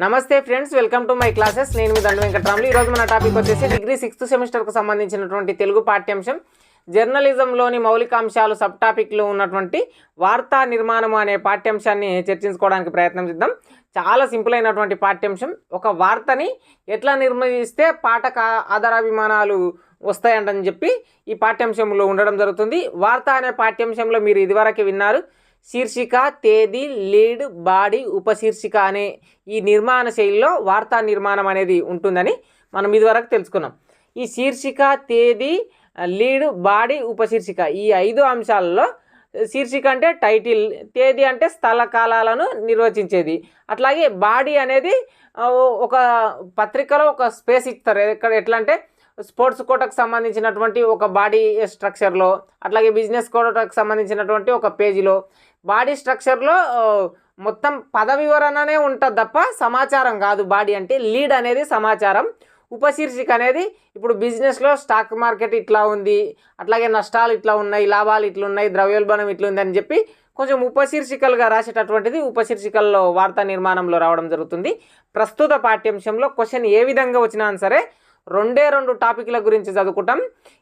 నమస్తే friends welcome to my classes. నేను మీ దండ వెంకటరాములు. ఈరోజు మన టాపిక్ వచ్చేసి డిగ్రీ సిక్స్త్ సెమిస్టర్కు సంబంధించినటువంటి తెలుగు పాఠ్యాంశం. జర్నలిజంలోని మౌలిక అంశాలు సబ్ టాపిక్లో ఉన్నటువంటి వార్తా నిర్మాణం అనే పాఠ్యాంశాన్ని చర్చించుకోవడానికి ప్రయత్నం చేద్దాం. చాలా సింపుల్ అయినటువంటి పాఠ్యాంశం. ఒక వార్తని ఎట్లా నిర్మిస్తే పాఠక ఆధారాభిమానాలు వస్తాయంటని చెప్పి ఈ పాఠ్యాంశంలో ఉండడం జరుగుతుంది. వార్త అనే పాఠ్యాంశంలో మీరు ఇదివరకు విన్నారు. శీర్షిక తేదీ లీడ్ బాడీ ఉపశీర్షిక అనే ఈ నిర్మాణ శైలిలో వార్తా నిర్మాణం అనేది ఉంటుందని మనం ఇదివరకు తెలుసుకున్నాం. ఈ శీర్షిక తేదీ లీడ్ బాడీ ఉపశీర్షిక ఈ ఐదు అంశాలలో శీర్షిక అంటే టైటిల్ తేదీ అంటే స్థల కాలాలను నిర్వచించేది. అట్లాగే బాడీ అనేది ఒక పత్రికలో ఒక స్పేస్ ఇస్తారు. ఎక్కడ ఎట్లా అంటే స్పోర్ట్స్ కోటకు సంబంధించినటువంటి ఒక బాడీ స్ట్రక్చర్లో అట్లాగే బిజినెస్ కోటకు సంబంధించినటువంటి ఒక పేజీలో బాడీ స్ట్రక్చర్లో మొత్తం పద వివరణనే ఉంటుంది తప్ప సమాచారం కాదు. బాడీ అంటే లీడ్ అనేది సమాచారం. ఉపశీర్షిక అనేది ఇప్పుడు బిజినెస్లో స్టాక్ మార్కెట్ ఇట్లా ఉంది అట్లాగే నష్టాలు ఇట్లా ఉన్నాయి లాభాలు ఇట్లున్నాయి ద్రవ్యోల్బణం ఇట్లా ఉంది అని చెప్పి కొంచెం ఉపశీర్షికలుగా రాసేటటువంటిది ఉపశీర్షికల్లో వార్తా నిర్మాణంలో రావడం జరుగుతుంది. ప్రస్తుత పాఠ్యాంశంలో క్వశ్చన్ ఏ విధంగా వచ్చినా సరే రెండే రెండు టాపిక్ల గురించి చదువుకుంటాం.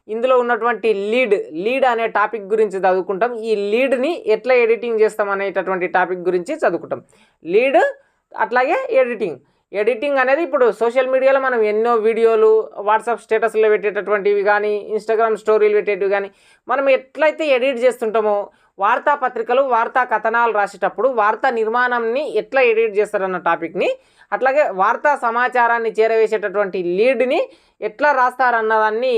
ఇందులో ఉన్నటువంటి లీడ్ లీడ్ అనే టాపిక్ గురించి చదువుకుంటాం. ఈ లీడ్ని ఎట్లా ఎడిటింగ్ చేస్తాం అనేటటువంటి టాపిక్ గురించి చదువుకుంటాం. లీడ్ అట్లాగే ఎడిటింగ్. ఎడిటింగ్ అనేది ఇప్పుడు సోషల్ మీడియాలో మనం ఎన్నో వీడియోలు వాట్సాప్ స్టేటస్లో పెట్టేటటువంటివి కానీ ఇన్స్టాగ్రామ్ స్టోరీలు పెట్టేటివి కానీ మనం ఎట్లయితే ఎడిట్ చేస్తుంటామో వార్తాపత్రికలు వార్తా కథనాలు రాసేటప్పుడు వార్తా నిర్మాణాన్ని ఎట్లా ఎడిట్ చేస్తారన్న టాపిక్ని అట్లాగే వార్తా సమాచారాన్ని చేరవేసేటటువంటి లీడ్ని ఎట్లా రాస్తారన్నదాన్ని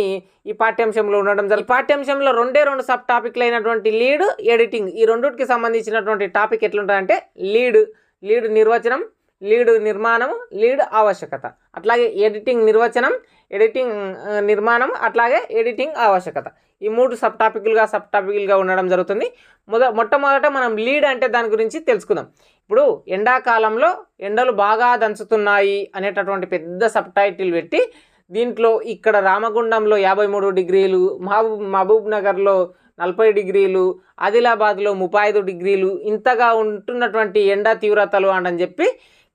ఈ పాఠ్యాంశంలో ఉండడం జరిగింది ఈ పాఠ్యాంశంలో రెండే రెండు సబ్ టాపిక్లు అయినటువంటి లీడ్ ఎడిటింగ్ ఈ రెండింటికి సంబంధించినటువంటి టాపిక్ ఎట్లుంటుందంటే లీడ్ లీడ్ నిర్వచనం లీడ్ నిర్మాణం లీడ్ ఆవశ్యకత. అట్లాగే ఎడిటింగ్ నిర్వచనం ఎడిటింగ్ నిర్మాణం అట్లాగే ఎడిటింగ్ ఆవశ్యకత. ఈ మూడు సబ్ టాపిక్లుగా సబ్ టాపిక్లుగా ఉండడం జరుగుతుంది. మొద మొట్టమొదట మనం లీడ్ అంటే దాని గురించి తెలుసుకుందాం. ఇప్పుడు ఎండాకాలంలో ఎండలు బాగా దంచుతున్నాయి అనేటటువంటి పెద్ద సబ్ టైటిల్ పెట్టి దీంట్లో ఇక్కడ రామగుండంలో యాభై మూడు డిగ్రీలు మహబూబ్ మహబూబ్ నగర్లో నలభై డిగ్రీలు ఆదిలాబాద్లో ముప్పై ఐదు డిగ్రీలు ఇంతగా ఉంటున్నటువంటి ఎండ తీవ్రతలు అని చెప్పి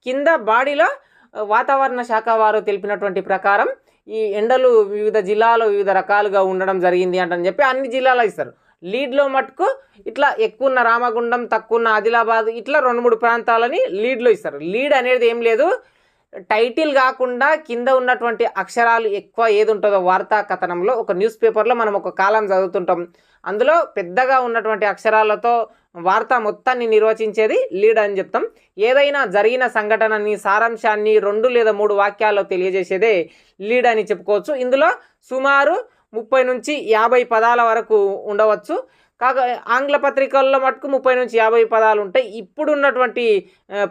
కింద బాడీలో వాతావరణ శాఖ వారు తెలిపినటువంటి ప్రకారం ఈ ఎండలు వివిధ జిల్లాలో వివిధ రకాలుగా ఉండడం జరిగింది అంటని చెప్పి అన్ని జిల్లాలో ఇస్తారు. లీడ్లో మటుకు ఇట్లా ఎక్కువ ఉన్న రామగుండం తక్కువ ఉన్న ఆదిలాబాద్ ఇట్లా రెండు మూడు ప్రాంతాలని లీడ్లో ఇస్తారు. లీడ్ అనేది ఏం లేదు. టైటిల్ కాకుండా కింద ఉన్నటువంటి అక్షరాలు ఎక్కువ ఏది ఉంటుందో వార్తా కథనంలో ఒక న్యూస్ పేపర్లో మనం ఒక కాలం చదువుతుంటాం. అందులో పెద్దగా ఉన్నటువంటి అక్షరాలతో వార్త మొత్తాన్ని నిర్వచించేది లీడ్ అని చెప్తాం. ఏదైనా జరిగిన సంఘటనని సారాంశాన్ని రెండు లేదా మూడు వాక్యాల్లో తెలియజేసేదే లీడ్ అని చెప్పుకోవచ్చు. ఇందులో సుమారు ముప్పై నుంచి యాభై పదాల వరకు ఉండవచ్చు. కాక ఆంగ్ల పత్రికల్లో మటుకు ముప్పై నుంచి యాభై పదాలు ఉంటాయి. ఇప్పుడు ఉన్నటువంటి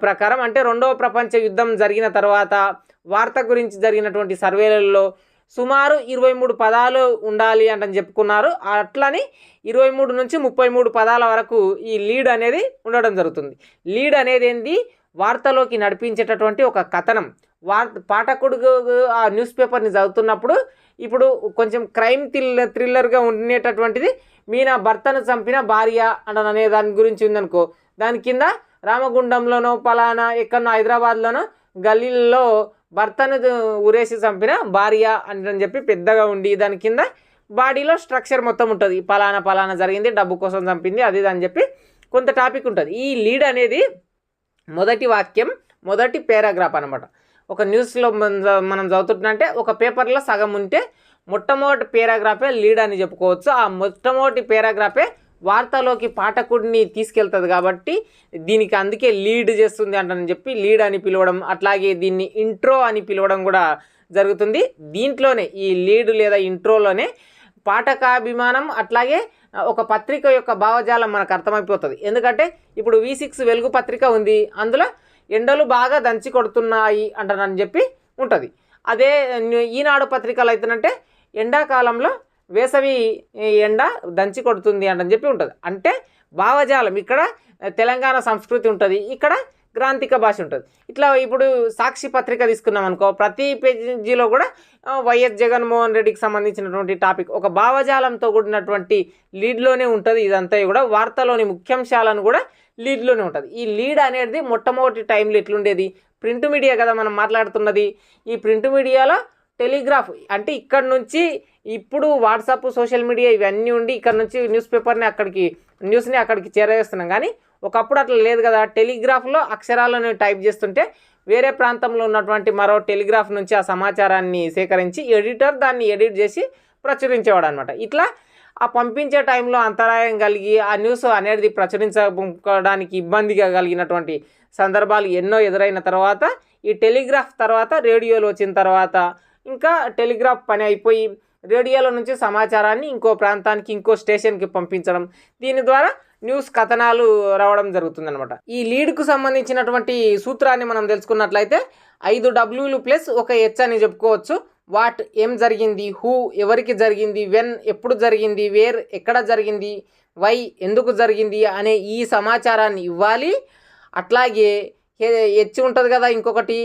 ప్రకారం అంటే రెండవ ప్రపంచ యుద్ధం జరిగిన తర్వాత వార్త గురించి జరిగినటువంటి సర్వేలలో సుమారు ఇరవై మూడు పదాలు ఉండాలి అంటని చెప్పుకున్నారు. అట్లని ఇరవై మూడు నుంచి ముప్పై మూడు పదాల వరకు ఈ లీడ్ అనేది ఉండడం జరుగుతుంది. లీడ్ అనేది ఏంది? వార్తలోకి నడిపించేటటువంటి ఒక కథనం. వార్త పాఠకుడు ఆ న్యూస్ పేపర్ని చదువుతున్నప్పుడు ఇప్పుడు కొంచెం క్రైమ్ థ్రిల్ థ్రిల్లర్గా ఉండేటటువంటిది మీ నా భర్తను చంపిన భార్య అనే దాని గురించి ఉందనుకో. దాని కింద రామగుండంలోనో పలానా ఎక్కడనో హైదరాబాద్లోనో గల్లీల్లో భర్తను ఉరేసి చంపిన భార్య అని చెప్పి పెద్దగా ఉండి దాని కింద బాడీలో స్ట్రక్చర్ మొత్తం ఉంటుంది. పలానా పలానా జరిగింది డబ్బు కోసం చంపింది అది ఇది అని చెప్పి కొంత టాపిక్ ఉంటుంది. ఈ లీడ్ అనేది మొదటి వాక్యం మొదటి పారాగ్రాఫ్ అనమాట ఒక న్యూస్లో మనం చదువుతుంటే ఒక పేపర్లో సగం ఉంటే మొట్టమొదటి పేరాగ్రాఫే లీడ్ అని చెప్పుకోవచ్చు. ఆ మొట్టమొదటి పేరాగ్రాఫే వార్తలోకి పాఠకుడిని తీసుకెళ్తుంది కాబట్టి దీనికి అందుకే లీడ్ చేస్తుంది అంటని చెప్పి లీడ్ అని పిలవడం అట్లాగే దీన్ని ఇంట్రో అని పిలవడం కూడా జరుగుతుంది. దీంట్లోనే ఈ లీడ్ లేదా ఇంట్రోలోనే పాఠకాభిమానం అట్లాగే ఒక పత్రిక యొక్క భావజాలం మనకు అర్థమైపోతుంది. ఎందుకంటే ఇప్పుడు వి సిక్స్ వెలుగు పత్రిక ఉంది అందులో ఎండలు బాగా దంచి కొడుతున్నాయి అంటానని చెప్పి ఉంటుంది. అదే ఈనాడు పత్రికలు అయితేనంటే ఎండాకాలంలో వేసవి ఎండ దంచి కొడుతుంది అని చెప్పి ఉంటుంది. అంటే భావజాలం ఇక్కడ తెలంగాణ సంస్కృతి ఉంటుంది ఇక్కడ గ్రాంతిక భాష ఉంటుంది. ఇట్లా ఇప్పుడు సాక్షి పత్రిక తీసుకున్నాం అనుకో ప్రతి పేజీలో కూడా వైఎస్ జగన్మోహన్ రెడ్డికి సంబంధించినటువంటి టాపిక్ ఒక భావజాలంతో కూడినటువంటి లీడ్లోనే ఉంటుంది ఇదంతా కూడా వార్తలోని ముఖ్యాంశాలను కూడా లీడ్లోనే ఉంటుంది. ఈ లీడ్ అనేది మొట్టమొదటి టైంలో ఎట్లుండేది? ప్రింట్ మీడియా కదా మనం మాట్లాడుతున్నది. ఈ ప్రింట్ మీడియాలో టెలిగ్రాఫ్ అంటే ఇక్కడ నుంచి ఇప్పుడు వాట్సాప్ సోషల్ మీడియా ఇవన్నీ ఉండి ఇక్కడ నుంచి న్యూస్ పేపర్ని అక్కడికి న్యూస్ని అక్కడికి చేరవేస్తున్నాం కానీ ఒకప్పుడు అట్లా లేదు కదా. టెలిగ్రాఫ్లో అక్షరాలను టైప్ చేస్తుంటే వేరే ప్రాంతంలో ఉన్నటువంటి మరో టెలిగ్రాఫ్ నుంచి ఆ సమాచారాన్ని సేకరించి ఎడిటర్ దాన్ని ఎడిట్ చేసి ప్రచురించేవాడు అనమాట ఇట్లా ఆ పంపించే టైంలో అంతరాయం కలిగి ఆ న్యూస్ అనేది ప్రచురించడానికి ఇబ్బందిగా కలిగినటువంటి సందర్భాలు ఎన్నో ఎదురైన తర్వాత ఈ టెలిగ్రాఫ్ తర్వాత రేడియోలు వచ్చిన తర్వాత ఇంకా టెలిగ్రాఫ్ పని అయిపోయి రేడియోలో నుంచి సమాచారాన్ని ఇంకో ప్రాంతానికి ఇంకో స్టేషన్కి పంపించడం. దీని ద్వారా న్యూస్ కథనాలు రావడం జరుగుతుందనమాట ఈ లీడ్కు సంబంధించినటువంటి సూత్రాన్ని మనం తెలుసుకున్నట్లయితే ఐదు డబ్ల్యూలు ప్లస్ ఒక హెచ్ అని చెప్పుకోవచ్చు. వాట్ ఏం జరిగింది? హూ ఎవరికి జరిగింది? వెన్ ఎప్పుడు జరిగింది? వేర్ ఎక్కడ జరిగింది? వై ఎందుకు జరిగింది? అనే ఈ సమాచారాన్ని ఇవ్వాలి. అట్లాగే హెచ్ ఉంటుంది కదా ఇంకొకటి.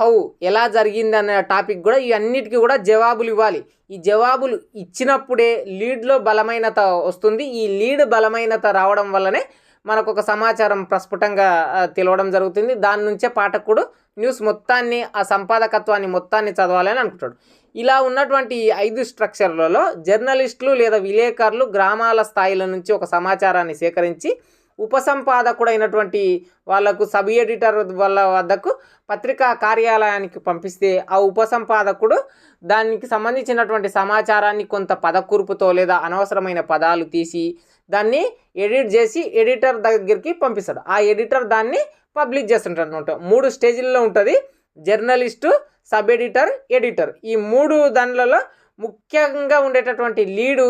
హౌ ఎలా జరిగింది అనే టాపిక్ కూడా ఇవన్నిటికీ కూడా జవాబులు ఇవ్వాలి. ఈ జవాబులు ఇచ్చినప్పుడే లీడ్లో బలమైనత వస్తుంది. ఈ లీడ్ బలమైనత రావడం వల్లనే మనకు ఒక సమాచారం ప్రస్ఫుటంగా తెలవడం జరుగుతుంది. దాని నుంచే పాఠకుడు న్యూస్ మొత్తాన్ని ఆ సంపాదకత్వాన్ని మొత్తాన్ని చదవాలని అనుకుంటాడు. ఇలా ఉన్నటువంటి ఈ ఐదు స్ట్రక్చర్లలో జర్నలిస్టులు లేదా విలేకరులు గ్రామాల స్థాయిల నుంచి ఒక సమాచారాన్ని సేకరించి ఉపసంపాదకుడైనటువంటి వాళ్ళకు సబ్ ఎడిటర్ వాళ్ళ వద్దకు పత్రికా కార్యాలయానికి పంపిస్తే ఆ ఉపసంపాదకుడు దానికి సంబంధించినటువంటి సమాచారాన్ని కొంత పదకూర్పుతో లేదా అనవసరమైన పదాలు తీసి దాన్ని ఎడిట్ చేసి ఎడిటర్ దగ్గరికి పంపిస్తాడు. ఆ ఎడిటర్ దాన్ని పబ్లిష్ చేస్తుంటాడు అనమాట మూడు స్టేజ్ల్లో ఉంటుంది. Journalist sub editor editor. ఈ మూడు దానిలలో ముఖ్యంగా ఉండేటటువంటి లీడు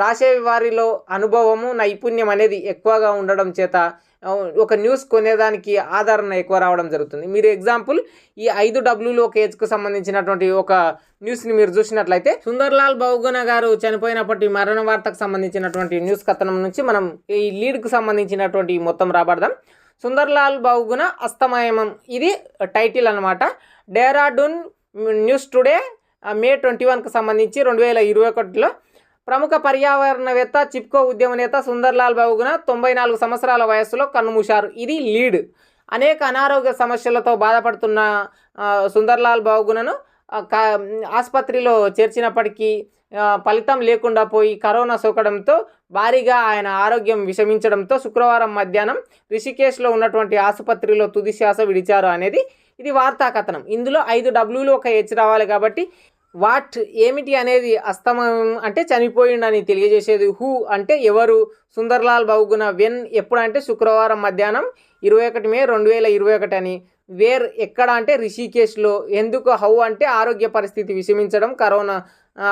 రాసే వారిలో అనుభవము నైపుణ్యం అనేది ఎక్కువగా ఉండడం చేత ఒక న్యూస్ కొనేదానికి ఆదరణ ఎక్కువ రావడం జరుగుతుంది. మీరు ఎగ్జాంపుల్ ఈ ఐదు డబ్ల్యూలు ఒక ఏజ్కు సంబంధించినటువంటి ఒక న్యూస్ని మీరు చూసినట్లయితే సుందర్లాల్ బహుగుణ గారు చనిపోయినప్పటి మరణ వార్తకు సంబంధించినటువంటి న్యూస్ కథనం నుంచి మనం ఈ లీడ్కు సంబంధించినటువంటి మొత్తం రాబడదాం. సుందర్లాల్ బహుగుణ అస్తమయమం. ఇది టైటిల్ అనమాట Dehradun news today May twenty వన్కి సంబంధించి రెండు వేల ఇరవై ఒకటిలో ప్రముఖ పర్యావరణవేత్త చిప్కో ఉద్యమనేత సుందర్లాల్ బాబుగున తొంభై నాలుగు సంవత్సరాల వయస్సులో కన్నుమూశారు. ఇది లీడ్. అనేక అనారోగ్య సమస్యలతో బాధపడుతున్న సుందర్లాల్ బాబుగునను ఆసుపత్రిలో చేర్చినప్పటికీ ఫలితం లేకుండా పోయి కరోనా సోకడంతో భారీగా ఆయన ఆరోగ్యం విషమించడంతో శుక్రవారం మధ్యాహ్నం రిషికేశ్లో ఉన్నటువంటి ఆసుపత్రిలో తుది శ్వాస విడిచారు అనేది ఇది వార్తా కథనం ఇందులో ఐదు డబ్ల్యూలు ఒక హెచ్ రావాలి కాబట్టి వాట్ ఏమిటి అనేది అస్తమయం అంటే చనిపోయిండని తెలియజేసేది హూ అంటే ఎవరు? సుందర్లాల్ బహుగుణ వెన్ ఎప్పుడు అంటే శుక్రవారం మధ్యాహ్నం ఇరవై ఒకటి మే రెండు వేల ఇరవై ఒకటి అని. వేర్ ఎక్కడ అంటే రిషికేశ్లో. ఎందుకు హౌ అంటే ఆరోగ్య పరిస్థితి విషమించడం కరోనా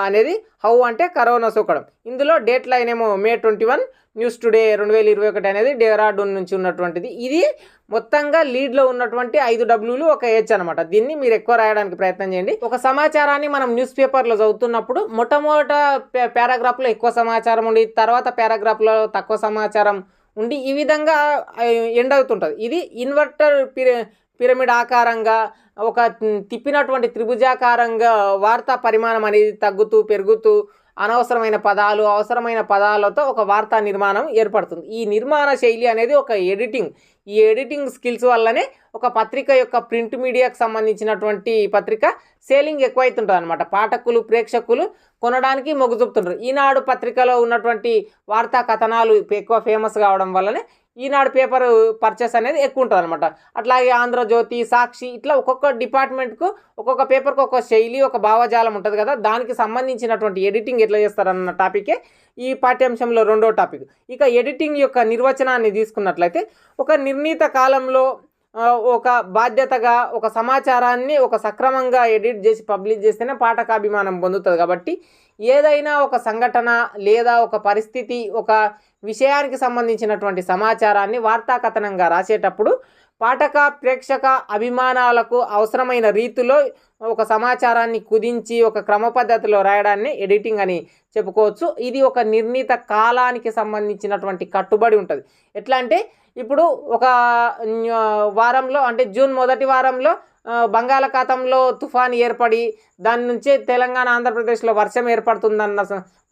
అనేది హౌ అంటే కరోనా సోకడం. ఇందులో డేట్ లైన్ ఏమో May twenty one news today రెండు వేల ఇరవై ఒకటి అనేది డెహ్రాడూన్ నుంచి ఉన్నటువంటిది. ఇది మొత్తంగా లీడ్లో ఉన్నటువంటి ఐదు డబ్ల్యూలు ఒక హెచ్ అనమాట దీన్ని మీరు ఎక్కువ రాయడానికి ప్రయత్నం చేయండి. ఒక సమాచారాన్ని మనం న్యూస్ పేపర్లో చదువుతున్నప్పుడు మొట్టమొదట పే- పారాగ్రాఫ్లో ఎక్కువ సమాచారం ఉండి తర్వాత పారాగ్రాఫ్లో తక్కువ సమాచారం ఉండి ఈ విధంగా ఎండ్ అవుతుంటుంది ఇది ఇన్వర్టర్ పిర పిరమిడ్ ఆకారంగా ఒక తిప్పినటువంటి త్రిభుజాకారంగా వార్తా పరిమాణం అనేది తగ్గుతూ పెరుగుతూ అనవసరమైన పదాలు అవసరమైన పదాలతో ఒక వార్తా నిర్మాణం ఏర్పడుతుంది. ఈ నిర్మాణ శైలి అనేది ఒక ఎడిటింగ్. ఈ ఎడిటింగ్ స్కిల్స్ వల్లనే ఒక పత్రిక యొక్క ప్రింట్ మీడియాకు సంబంధించినటువంటి పత్రిక సేలింగ్ ఎక్కువైతుంటుంది అనమాట పాఠకులు ప్రేక్షకులు కొనడానికి మొగ్గు చూపుతుంటారు. ఈనాడు పత్రికలో ఉన్నటువంటి వార్తా కథనాలు ఎక్కువ ఫేమస్ కావడం వల్లనే ఈనాడు పేపర్ పర్చేస్ అనేది ఎక్కువ ఉంటుంది అనమాట అట్లాగే ఆంధ్రజ్యోతి సాక్షి ఇట్లా ఒక్కొక్క డిపార్ట్మెంట్కు ఒక్కొక్క పేపర్కి ఒక శైలి ఒక భావజాలం ఉంటుంది కదా. దానికి సంబంధించినటువంటి ఎడిటింగ్ ఎట్లా చేస్తారన్న టాపికే ఈ పాఠ్యాంశంలో రెండో టాపిక్ ఇక ఎడిటింగ్ యొక్క నిర్వచనాన్ని తీసుకున్నట్లయితే ఒక నిర్ణీత కాలంలో ఒక బాధ్యతగా ఒక సమాచారాన్ని ఒక సక్రమంగా ఎడిట్ చేసి పబ్లిష్ చేస్తేనే పాఠకాభిమానం పొందుతుంది కాబట్టి ఏదైనా ఒక సంఘటన లేదా ఒక పరిస్థితి ఒక విషయానికి సంబంధించినటువంటి సమాచారాన్ని వార్తాకథనంగా రాసేటప్పుడు పాఠక ప్రేక్షక అభిమానాలకు అవసరమైన రీతిలో ఒక సమాచారాన్ని కుదించి ఒక క్రమ పద్ధతిలో రాయడాన్ని ఎడిటింగ్ అని చెప్పుకోవచ్చు. ఇది ఒక నిర్ణీత కాలానికి సంబంధించినటువంటి కట్టుబడి ఉంటుంది. ఎట్లా అంటే ఇప్పుడు ఒక వారంలో అంటే జూన్ మొదటి వారంలో బంగాళాఖాతంలో తుఫాన్ ఏర్పడి దాని నుంచే తెలంగాణ ఆంధ్రప్రదేశ్లో వర్షం ఏర్పడుతుందన్న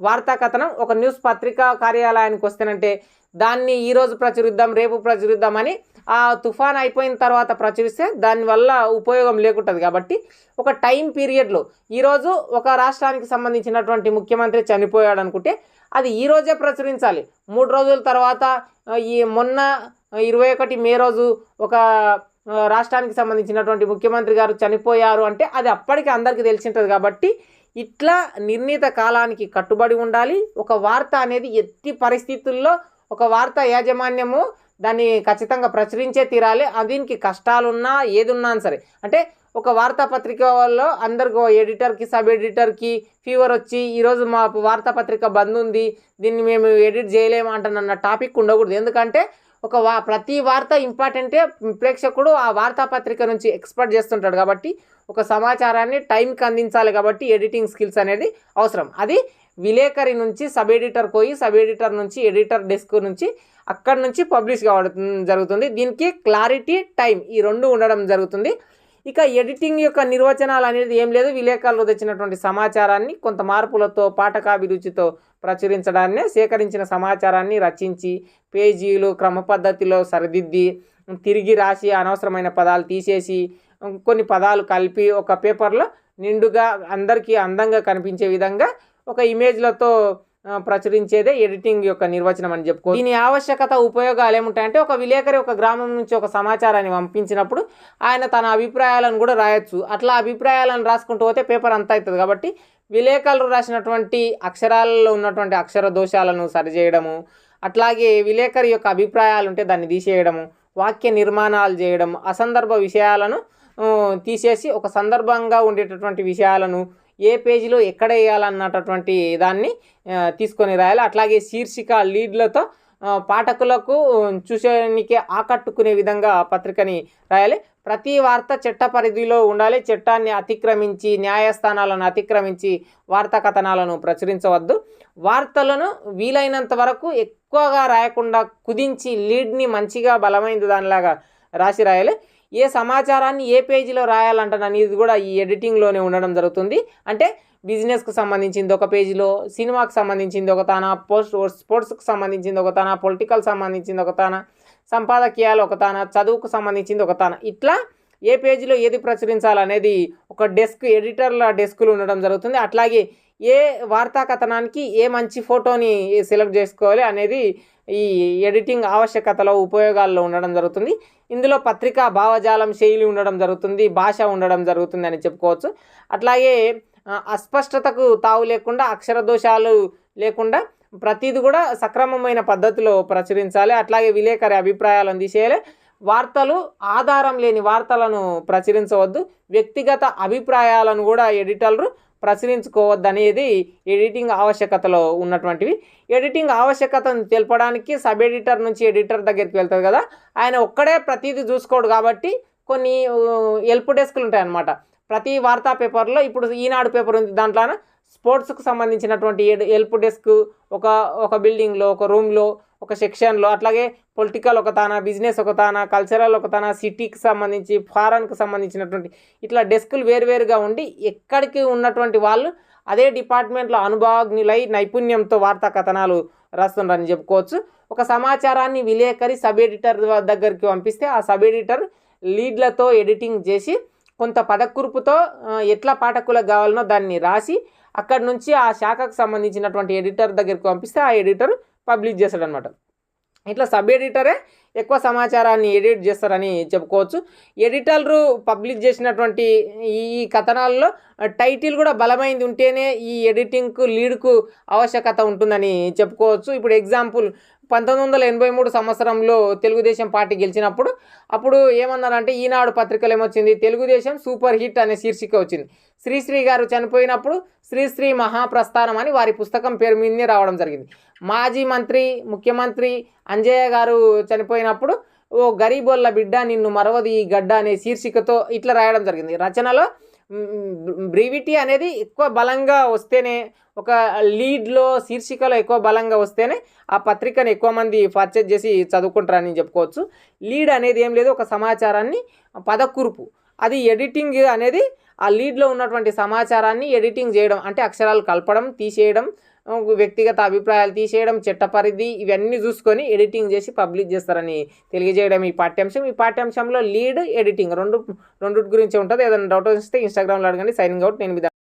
వార్తా కథనం ఒక న్యూస్ పత్రికా కార్యాలయానికి వస్తేనంటే దాన్ని ఈరోజు ప్రచురిద్దాం రేపు ప్రచురిద్దామని ఆ తుఫాన్ అయిపోయిన తర్వాత ప్రచురిస్తే దానివల్ల ఉపయోగం లేకుంటుంది. కాబట్టి ఒక టైం పీరియడ్లో ఈరోజు ఒక రాష్ట్రానికి సంబంధించినటువంటి ముఖ్యమంత్రి చనిపోయాడు అనుకుంటే అది ఈరోజే ప్రచురించాలి. మూడు రోజుల తర్వాత ఈ మొన్న ఇరవై ఒకటి మే రోజు ఒక రాష్ట్రానికి సంబంధించినటువంటి ముఖ్యమంత్రి గారు చనిపోయారు అంటే అది అప్పటికి అందరికీ తెలిసి ఉంటుంది కాబట్టి ఇట్లా నిర్ణీత కాలానికి కట్టుబడి ఉండాలి. ఒక వార్త అనేది ఎట్టి పరిస్థితుల్లో ఒక వార్త యాజమాన్యము దాన్ని ఖచ్చితంగా ప్రచురించే తీరాలి. దీనికి కష్టాలున్నా ఏది ఉన్నా సరే. అంటే ఒక వార్తాపత్రికలో అందరికి ఎడిటర్కి సబ్ ఎడిటర్కి ఫీవర్ వచ్చి ఈరోజు మా వార్తాపత్రిక బంద్ ఉంది దీన్ని మేము ఎడిట్ చేయలేము అంటున్న టాపిక్ ఉండకూడదు. ఎందుకంటే ఒక వా ప్రతి వార్త ఇంపార్టెంటే ప్రేక్షకుడు ఆ వార్తాపత్రిక నుంచి ఎక్స్పెక్ట్ చేస్తుంటాడు కాబట్టి ఒక సమాచారాన్ని టైంకి అందించాలి కాబట్టి ఎడిటింగ్ స్కిల్స్ అనేది అవసరం. అది విలేకరి నుంచి సబ్ ఎడిటర్ పోయి సబ్ ఎడిటర్ నుంచి ఎడిటర్ డెస్క్ నుంచి అక్కడ నుంచి పబ్లిష్ కావడం జరుగుతుంది. దీనికి క్లారిటీ టైం ఈ రెండు ఉండడం జరుగుతుంది. ఇక ఎడిటింగ్ యొక్క నిర్వచనాలు అనేది ఏం లేదు. విలేకరులు తెచ్చినటువంటి సమాచారాన్ని కొంత మార్పులతో పాఠకాభిరుచితో ప్రచురించడాన్ని సేకరించిన సమాచారాన్ని రచించి పేజీలు క్రమ పద్ధతిలో సరిదిద్ది తిరిగి రాసి అనవసరమైన పదాలు తీసేసి కొన్ని పదాలు కలిపి ఒక పేపర్లో నిండుగా అందరికీ అందంగా కనిపించే విధంగా ఒక ఇమేజ్లతో ప్రచురించేదే ఎడిటింగ్ యొక్క నిర్వచనం అని చెప్పుకో దీని ఆవశ్యకత ఉపయోగాలు ఏముంటాయంటే ఒక విలేకరి ఒక గ్రామం నుంచి ఒక సమాచారాన్ని పంపించినప్పుడు ఆయన తన అభిప్రాయాలను కూడా రాయొచ్చు. అట్లా అభిప్రాయాలను రాసుకుంటూ పోతే పేపర్ అంతా అవుతుంది కాబట్టి విలేకరులు రాసినటువంటి అక్షరాలలో ఉన్నటువంటి అక్షర దోషాలను సరిచేయడము అట్లాగే విలేకరి యొక్క అభిప్రాయాలు ఉంటే దాన్ని తీసేయడము వాక్య నిర్మాణాలు చేయడం అసందర్భ విషయాలను తీసేసి ఒక సందర్భంగా ఉండేటటువంటి విషయాలను ఏ పేజీలో ఎక్కడ వేయాలన్నటువంటి దాన్ని తీసుకొని రాయాలి. అట్లాగే శీర్షిక లీడ్లతో పాఠకులకు చూసేనికి ఆకట్టుకునే విధంగా పత్రికని రాయాలి. ప్రతి వార్త చట్ట పరిధిలో ఉండాలి. చట్టాన్ని అతిక్రమించి న్యాయస్థానాలను అతిక్రమించి వార్తా కథనాలను ప్రచురించవద్దు. వార్తలను వీలైనంత వరకు ఎక్కువగా రాయకుండా కుదించి లీడ్ని మంచిగా బలమైన దానిలాగా రాసి రాయాలి. ఏ సమాచారాన్ని ఏ పేజీలో రాయాలంటననేది కూడా ఈ ఎడిటింగ్లోనే ఉండడం జరుగుతుంది. అంటే బిజినెస్కి సంబంధించింది ఒక పేజీలో సినిమాకి సంబంధించింది ఒక తాన పోస్ట్ స్పోర్ట్స్కి సంబంధించింది ఒక తాన పొలిటికల్ సంబంధించింది ఒక తాన సంపాదకీయాలు ఒక తాన చదువుకు సంబంధించింది ఒక తాన. ఇట్లా ఏ పేజీలో ఏది ప్రచురించాలనేది ఒక డెస్క్ ఎడిటర్ల డెస్కులు ఉండడం జరుగుతుంది. అట్లాగే ఏ వార్తా కథనానికి ఏ మంచి ఫోటోని సెలెక్ట్ చేసుకోవాలి అనేది ఈ ఎడిటింగ్ ఆవశ్యకతలో ఉపయోగాల్లో ఉండడం జరుగుతుంది. ఇందులో పత్రికా భావజాలం శైలి ఉండడం జరుగుతుంది భాష ఉండడం జరుగుతుంది అని చెప్పుకోవచ్చు. అట్లాగే అస్పష్టతకు తావు లేకుండా అక్షర దోషాలు లేకుండా ప్రతిది కూడా సక్రమమైన పద్ధతిలో ప్రచురించాలి. అట్లాగే విలేకరి అభిప్రాయాలను తీసేయాలి వార్తలు ఆధారం లేని వార్తలను ప్రచురించవద్దు. వ్యక్తిగత అభిప్రాయాలను కూడా ఎడిటర్లు ప్రచురించుకోవద్దనేది ఎడిటింగ్ ఆవశ్యకతలో ఉన్నటువంటివి. ఎడిటింగ్ ఆవశ్యకతను తెలపడానికి సబ్ ఎడిటర్ నుంచి ఎడిటర్ దగ్గరికి వెళ్తుంది కదా ఆయన ఒక్కడే ప్రతిదీ చూసుకోడు కాబట్టి కొన్ని హెల్ప్ డెస్క్లు ఉంటాయన్నమాట. ప్రతి వార్తా పేపర్లో ఇప్పుడు ఈనాడు పేపర్ ఉంది దాంట్లో స్పోర్ట్స్కు సంబంధించినటువంటి హెల్ప్ డెస్క్ ఒక ఒక బిల్డింగ్లో ఒక రూమ్లో ఒక సెక్షన్లో అట్లాగే పొలిటికల్ ఒక తాన బిజినెస్ ఒక తాన కల్చరల్ ఒక తాన సిటీకి సంబంధించి ఫారెన్కి సంబంధించినటువంటి ఇట్లా డెస్కులు వేరువేరుగా ఉండి ఎక్కడికి ఉన్నటువంటి వాళ్ళు అదే డిపార్ట్మెంట్లో అనుభవజ్ఞులై నైపుణ్యంతో వార్తా కథనాలు రాస్తున్నారని చెప్పుకోవచ్చు. ఒక సమాచారాన్ని విలేకరి సబ్ ఎడిటర్ దగ్గరికి పంపిస్తే ఆ సబ్ ఎడిటర్ లీడ్లతో ఎడిటింగ్ చేసి కొంత పదకురుపుతో ఎట్లా పాఠకులకు కావాలనో దాన్ని రాసి అక్కడ నుంచి ఆ శాఖకు సంబంధించినటువంటి ఎడిటర్ దగ్గరికి పంపిస్తే ఆ ఎడిటర్ పబ్లిష్ చేస్తాడనమాట ఇట్లా సబ్ ఎడిటరే ఎక్కువ సమాచారాన్ని ఎడిట్ చేస్తారని చెప్పుకోవచ్చు. ఎడిటర్లు పబ్లిష్ చేసినటువంటి ఈ కథనాల్లో టైటిల్ కూడా బలమైంది ఉంటేనే ఈ ఎడిటింగ్కు లీడ్కు ఆవశ్యకత ఉంటుందని చెప్పుకోవచ్చు. ఇప్పుడు ఎగ్జాంపుల్ పంతొమ్మిది వందల ఎనభై మూడు సంవత్సరంలో తెలుగుదేశం పార్టీ గెలిచినప్పుడు అప్పుడు ఏమన్నారంటే ఈనాడు పత్రికలు ఏమొచ్చింది? తెలుగుదేశం సూపర్ హిట్ అనే శీర్షిక వచ్చింది. శ్రీశ్రీ గారు చనిపోయినప్పుడు శ్రీశ్రీ మహాప్రస్థానం అని వారి పుస్తకం పేరు మీదనే రావడం జరిగింది. మాజీ మంత్రి ముఖ్యమంత్రి అంజయ్య గారు చనిపోయినప్పుడు ఓ గరీబోళ్ళ బిడ్డ నిన్ను మరవది ఈ గడ్డ అనే శీర్షికతో ఇట్లా రాయడం జరిగింది. రచనలో బ్రీవిటీ అనేది ఎక్కువ బలంగా వస్తేనే ఒక లీడ్లో శీర్షికలో ఎక్కువ బలంగా వస్తేనే ఆ పత్రికను ఎక్కువ మంది పర్చేజ్ చేసి చదువుకుంటారని చెప్పుకోవచ్చు. లీడ్ అనేది ఏం లేదు ఒక సమాచారాన్ని పదకూర్పు. అది ఎడిటింగ్ అనేది ఆ లీడ్లో ఉన్నటువంటి సమాచారాన్ని ఎడిటింగ్ చేయడం అంటే అక్షరాలు కలపడం తీసేయడం వ్యక్తిగత అభిప్రాయాలు తీసేయడం చట్ట పరిధి ఇవన్నీ చూసుకొని ఎడిటింగ్ చేసి పబ్లిష్ చేస్తారని తెలియజేయడం ఈ పాఠ్యాంశం. ఈ పాఠ్యాంశంలో లీడ్ ఎడిటింగ్ రెండు రెండు గురించి ఉంటుంది. ఏదైనా డౌట్ వస్తే ఇన్స్టాగ్రామ్లో అడగండి. సైనింగ్ అవుట్ నేను